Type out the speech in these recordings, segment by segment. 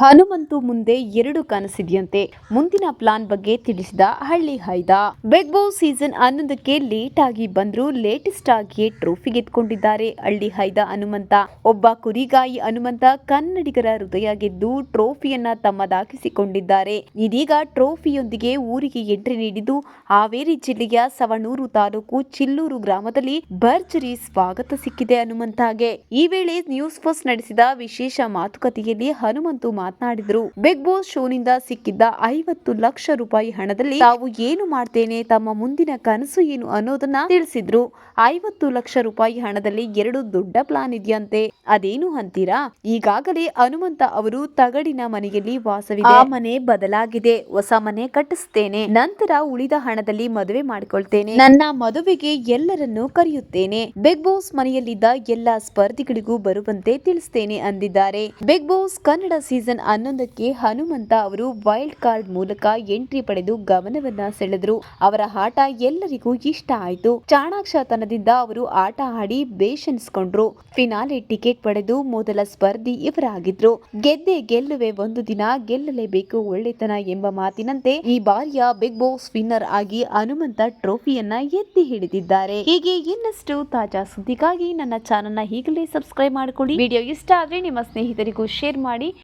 ಹನುಮಂತು ಮುಂದೆ ಎರಡು ಕನಸಿದೆಯಂತೆ. ಮುಂದಿನ ಪ್ಲಾನ್ ಬಗ್ಗೆ ತಿಳಿಸಿದ ಹಳ್ಳಿ ಹೈದ. ಬಿಗ್ ಬಾಸ್ ಸೀಸನ್ ಹನ್ನೊಂದಕ್ಕೆ ಲೇಟ್ ಆಗಿ ಬಂದ್ರು ಲೇಟೆಸ್ಟ್ ಆಗಿ ಟ್ರೋಫಿ ಗೆದ್ಕೊಂಡಿದ್ದಾರೆ ಹಳ್ಳಿ ಹೈದ ಹನುಮಂತ. ಒಬ್ಬ ಕುರಿಗಾಯಿ ಹನುಮಂತ ಕನ್ನಡಿಗರ ಹೃದಯ ಗೆದ್ದು ಟ್ರೋಫಿಯನ್ನ ತಮ್ಮದಾಗಿಸಿಕೊಂಡಿದ್ದಾರೆ ಇದೀಗ ಟ್ರೋಫಿಯೊಂದಿಗೆ ಊರಿಗೆ ಎಂಟ್ರಿ ನೀಡಿದ್ದು ಹಾವೇರಿ ಜಿಲ್ಲೆಯ ಸವಣೂರು ತಾಲೂಕು ಚಿಲ್ಲೂರು ಗ್ರಾಮದಲ್ಲಿ ಭರ್ಜರಿ ಸ್ವಾಗತ ಸಿಕ್ಕಿದೆ ಹನುಮಂತಗೆ. ಈ ವೇಳೆ ನ್ಯೂಸ್ ಫಸ್ಟ್ ನಡೆಸಿದ ವಿಶೇಷ ಮಾತುಕತೆಯಲ್ಲಿ ಹನುಮಂತು ಮಾತನಾಡಿದರು. ಬಿಗ್ ಬಾಸ್ ಶೋನಿಂದ ಸಿಕ್ಕಿದ್ದ ಐವತ್ತು ಲಕ್ಷ ರೂಪಾಯಿ ಹಣದಲ್ಲಿ ತಾವು ಏನು ಮಾಡ್ತೇನೆ, ತಮ್ಮ ಮುಂದಿನ ಕನಸು ಏನು ಅನ್ನೋದನ್ನ ತಿಳಿಸಿದ್ರು. ಐವತ್ತು ಲಕ್ಷ ರೂಪಾಯಿ ಹಣದಲ್ಲಿ ಎರಡು ದೊಡ್ಡ ಪ್ಲಾನ್ ಇದೆಯಂತೆ. ಅದೇನು ಅಂತೀರಾ? ಈಗಾಗಲೇ ಹನುಮಂತ ಅವರು ತಗಡಿನ ಮನೆಯಲ್ಲಿ ವಾಸವಿದೆ. ಆ ಮನೆ ಬದಲಾಗಿದೆ. ಹೊಸ ಮನೆ ಕಟ್ಟಿಸ್ತೇನೆ. ನಂತರ ಉಳಿದ ಹಣದಲ್ಲಿ ಮದುವೆ ಮಾಡಿಕೊಳ್ತೇನೆ. ನನ್ನ ಮದುವೆಗೆ ಎಲ್ಲರನ್ನೂ ಕರೆಯುತ್ತೇನೆ. ಬಿಗ್ ಬಾಸ್ ಮನೆಯಲ್ಲಿದ್ದ ಎಲ್ಲ ಸ್ಪರ್ಧಿಗಳಿಗೂ ಬರುವಂತೆ ತಿಳಿಸ್ತೇನೆ ಅಂದಿದ್ದಾರೆ. ಬಿಗ್ ಬಾಸ್ ಕನ್ನಡ ಸೀಸನ್ ಹನ್ನೊಂದಕ್ಕೆ ಹನುಮಂತ ಅವರು ವೈಲ್ಡ್ ಕಾರ್ಡ್ ಮೂಲಕ ಎಂಟ್ರಿ ಪಡೆದು ಗಮನವನ್ನ ಸೆಳೆದ್ರು. ಅವರ ಆಟ ಎಲ್ಲರಿಗೂ ಇಷ್ಟ ಆಯ್ತು. ಚಾಣಾಕ್ಷತನದಿಂದ ಅವರು ಆಟ ಆಡಿ ಬೇಷನ್ಸ್ಕೊಂಡ್ರು. ಫಿನಾಲೆ ಟಿಕೆಟ್ ಪಡೆದು ಮೊದಲ ಸ್ಪರ್ಧಿ ಇವರಾಗಿದ್ರು. ಗೆದ್ದೆ ಗೆಲ್ಲುವೆ ಒಂದು ದಿನ ಗೆಲ್ಲಲೇಬೇಕು ಒಳ್ಳೆತನ ಎಂಬ ಮಾತಿನಂತೆ ಈ ಬಾರಿಯ ಬಿಗ್ ಬಾಸ್ ವಿನ್ನರ್ ಆಗಿ ಹನುಮಂತ ಟ್ರೋಫಿಯನ್ನ ಎತ್ತಿ ಹಿಡಿದಿದ್ದಾರೆ. ಹೀಗೆ ಇನ್ನಷ್ಟು ತಾಜಾ ಸುದ್ದಿಗಾಗಿ ನನ್ನ ಚಾನೆಲ್ನ ಈಗಲೇ ಸಬ್ಸ್ಕ್ರೈಬ್ ಮಾಡಿಕೊಳ್ಳಿ. ವಿಡಿಯೋ ಇಷ್ಟ ಆದ್ರೆ ನಿಮ್ಮ ಸ್ನೇಹಿತರಿಗೂ ಶೇರ್ ಮಾಡಿ.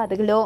ధన్యవాదములు